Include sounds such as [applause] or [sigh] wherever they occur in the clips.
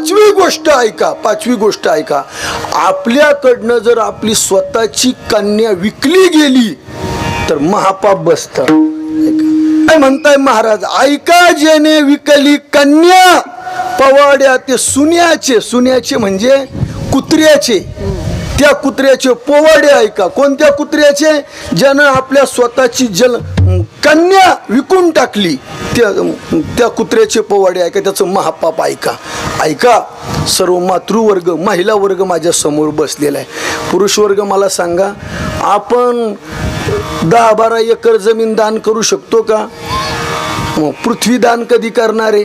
पाचवी गोष्ट ऐका पाचवी गोष्ट ऐका. आपल्याकडनं जर आपली स्वतःची कन्या विकली गेली तर महापाप बसत. काय म्हणताय महाराज? ऐका जेने विकली कन्या पवाड्या ते सुन्याचे. सुन्याचे म्हणजे कुत्र्याचे. त्या कुत्र्याचे पोवाडे ऐका. कोणत्या कुत्र्याचे? ज्यानं आपल्या स्वतःची जल कन्या विकून टाकली. म्हणजे, त्या त्या कुत्र्याचे पोवाडे ऐका त्याचं महापाप ऐका. ऐका सर्व मातृवर्ग महिला वर्ग माझ्यासमोर बसलेला आहे. पुरुष वर्ग मला सांगा आपण दहा बारा एकर जमीन दान करू शकतो का? पृथ्वीदान कधी करणारे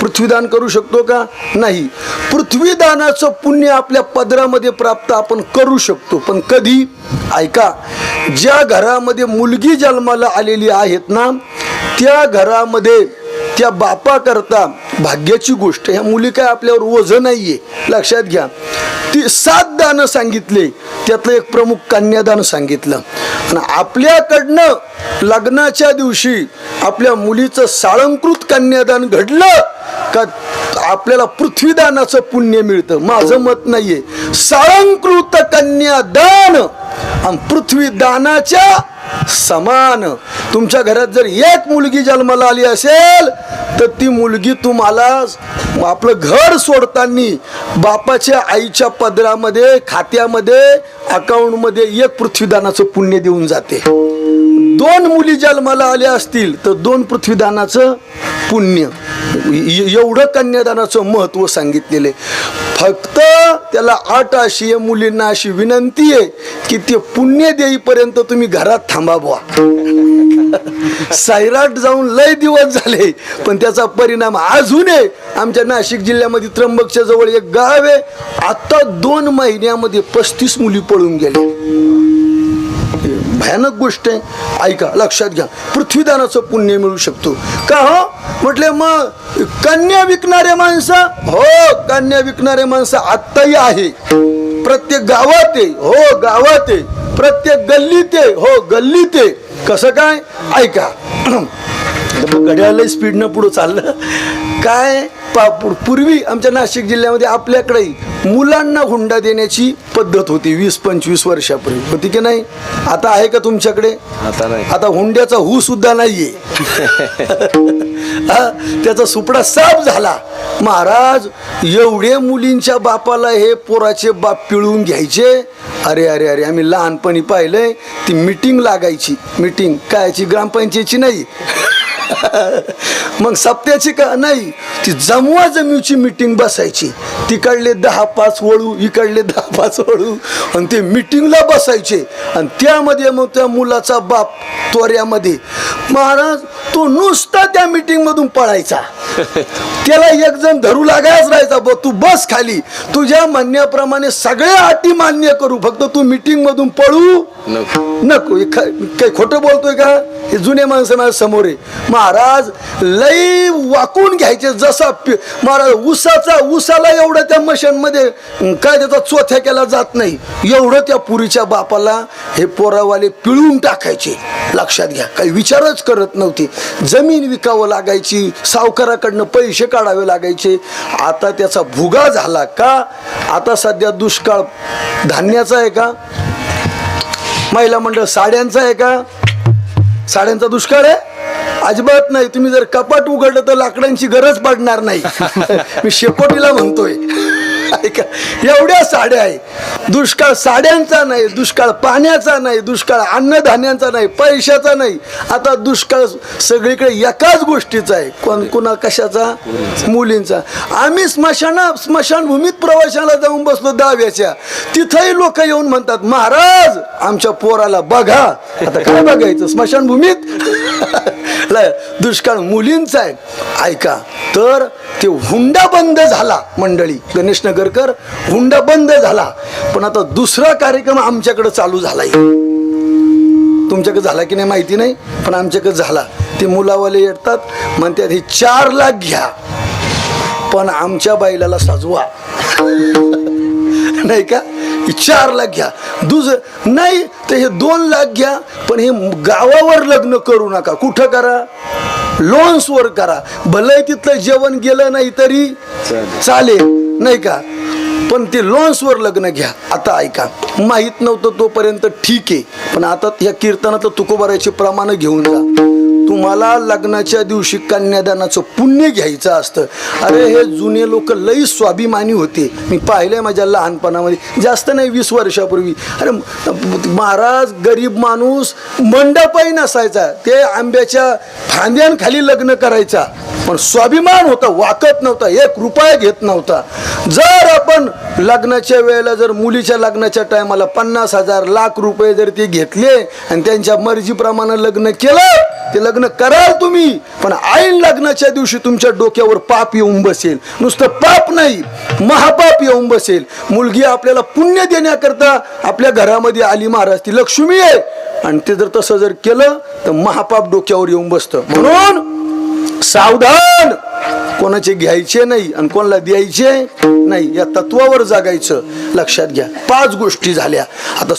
पृथ्वीदान करू शकतो का? नाही. पृथ्वीदानाचं पुण्य आपल्या पदरामध्ये प्राप्त आपण करू शकतो पण कधी? ऐका ज्या घरामध्ये मुलगी जन्माला आलेली आहेत ना त्या घरामध्ये त्या बापाकरता भाग्याची गोष्ट ह्या मुली काय आपल्यावर ओझं नाहीये. लक्षात घ्या. ती सात दानं सांगितले. त्यातलं एक प्रमुख कन्यादान सांगितलं. आणि आपल्याकडनं लग्नाच्या दिवशी आपल्या मुलीचं साळंकृत कन्यादान घडलं का आपल्याला पृथ्वीदानाचं पुण्य मिळतं? माझं मत नाहीये. साळंकृत कन्यादान आणि पृथ्वीदानाच्या समान. तुमच्या घरात जर एक मुलगी जन्माला आली असेल तर ती मुलगी तुम्हाला आपलं घर सोडताना बापाच्या आईच्या पदरामध्ये खात्यामध्ये अकाउंटमध्ये एक पृथ्वीदानाचं पुण्य देऊन जाते. दोन मुली जन्माला आल्या असतील तर दोन पृथ्वीदानाचं पुण्य. एवढं कन्यादानाचं महत्त्व सांगितलेले फक्त त्याला आठ अशी आहे मुलींना अशी विनंती आहे की ते पुण्य देईपर्यंत तुम्ही घरात थांबा बुवा. [laughs] सैराट जाऊन लय दिवस झाले पण त्याचा परिणाम अजून आहे. आमच्या नाशिक जिल्ह्यामध्ये त्र्यंबकच्या जवळ एक गाव आहे. आता दोन महिन्यामध्ये पस्तीस मुली पळून गेल्या भयानक गोष्ट आहे. ऐका लक्षात घ्या. पृथ्वीदानाचं पुण्य मिळू शकतो. का हो? म्हटले मग कन्या विकणारे माणसं? हो कन्या विकणारे माणसं आत्ताही आहे. प्रत्येक गावात आहे. हो गावात आहे. प्रत्येक गल्लीत आहे. हो गल्लीत आहे. कसं काय? ऐका. [clears throat] घड्याळ स्पीडनं पुढं चाललं. काय? पा पूर्वी आमच्या नाशिक जिल्ह्यामध्ये आपल्याकडे मुलांना हुंडा देण्याची पद्धत होती वीस पंचवीस वर्षापूर्वी होती की नाही? आता आहे का तुमच्याकडे? आता नाही. आता हुंड्याचा हू सुद्धा नाहीये. हा, त्याचा सुपडा साफ झाला. महाराज एवढे मुलींच्या बापाला हे पोराचे बाप पिळून घ्यायचे? अरे अरे अरे आम्ही लहानपणी पाहिलंय ती मिटिंग लागायची. मिटिंग कायची ग्रामपंचायतची नाही? [laughs] मग सप्त्याची का नाही ती जमवा जमीची मिटिंग बसायची. तिकडले दहा पाच वळू इकडले दहा पाच वळू आणि ते मिटिंगला बसायचे. आणि त्यामध्ये मग त्या मुलाचा बाप त्वऱ्यामध्ये महाराज तो नुसता त्या मिटिंग मधून पळायचा. त्याला एक जण धरू लागायच राहायचा ब तू बस खाली. तुझ्या म्हणण्याप्रमाणे सगळ्या अटी मान्य करू. फक्त तू मिटिंग मधून पळू. नको. काही खोटं बोलतोय का? हे जुने माणसं माझ्यासमोर आहे. महाराज लई वाकून घ्यायचे. जसा महाराज ऊसाचा ऊसाला एवढं त्या मशांमध्ये काय त्याचा चोथ्या केला जात नाही. एवढं त्या पुरीच्या बापाला हे पोरावाले पिळून टाकायचे. लक्षात घ्या. काही विचारच करत नव्हते. जमीन विकावं लागायची सावकाराकडनं पैसे काढावे लागायचे. आता त्याचा भुगा झाला का? आता सध्या दुष्काळ धान्याचा आहे का? महिला मंडळ साड्यांचा आहे का? साड्यांचा दुष्काळ आहे? अजिबात नाही. तुम्ही जर कपाट उघडलं तर लाकडांची गरज पडणार नाही. [laughs] मी शेकोटीला म्हणतोय. [laughs] ऐका एवढ्या साड्या आहे. दुष्काळ साड्यांचा नाही दुष्काळ पाण्याचा नाही दुष्काळ अन्नधान्यांचा नाही पैशाचा नाही. आता दुष्काळ सगळीकडे एकाच गोष्टीचा आहे. कोण कुणा कशाचा? मुलींचा. आम्ही स्मशाना स्मशानभूमीत प्रवाशाला जाऊन बसलो दहाव्याच्या. तिथंही लोक येऊन म्हणतात महाराज आमच्या पोराला बघा. आता काय बघायचं? स्मशानभूमीत? [laughs] दुष्काळ मुलींचा आहे. ऐका तर ते हुंडा बंद झाला मंडळी. गणेश नगरकर हुंडा बंद झाला. पण आता दुसरा कार्यक्रम आमच्याकडे चालू झालाय. तुमच्याकडे झाला की नाही माहिती नाही पण आमच्याकडे झाला. ते मुलावाले येतात म्हणतात हे चार लाख घ्या पण आमच्या बैलाला सजवा. [laughs] नाही का? चार लाख घ्या. दुस नाही तर हे दोन लाख घ्या पण हे गावावर लग्न करू नका. कुठं करा? लॉन्सवर करा. भले तिथलं जेवण गेलं नाही तरी. चालेल नाही का? पण ते लॉन्सवर लग्न घ्या. आता ऐका माहीत नव्हतं तोपर्यंत ठीक आहे पण आता या कीर्तनातलं तुकोबाराचे प्रमाण घेऊन जा. तुम्हाला लग्नाच्या दिवशी कन्यादानाचं पुण्य घ्यायचं असतं. अरे हे जुने लोक लई स्वाभिमानी होते. मी पाहिले माझ्या लहानपणामध्ये. जास्त नाही वीस वर्षापूर्वी. अरे महाराज गरीब माणूस मंडपही नसायचा. ते आंब्याच्या फांद्यांखाली लग्न करायचा. पण स्वाभिमान होता वाकत नव्हता एक रुपया घेत नव्हता. जर आपण लग्नाच्या वेळेला जर मुलीच्या लग्नाच्या टायमाला पन्नास हजार लाख रुपये जर ते घेतले आणि त्यांच्या मर्जीप्रमाणे लग्न केलं ते लग्न कराल तुम्ही पण ऐन लग्नाच्या दिवशी तुमच्या डोक्यावर पाप येऊन बसेल. नुसतं पाप नाही महापाप येऊन बसेल. मुलगी आपल्याला पुण्य देण्याकरता आपल्या घरामध्ये आली महाराज ती लक्ष्मी आहे. आणि ते जर तसं जर केलं तर महापाप डोक्यावर येऊन बसतं. म्हणून सावधान! कोणाचे घ्यायचे नाही आणि कोणाला द्यायचे नाही या तत्वावर जगायचं. लक्षात घ्या पाच गोष्टी झाल्या. आता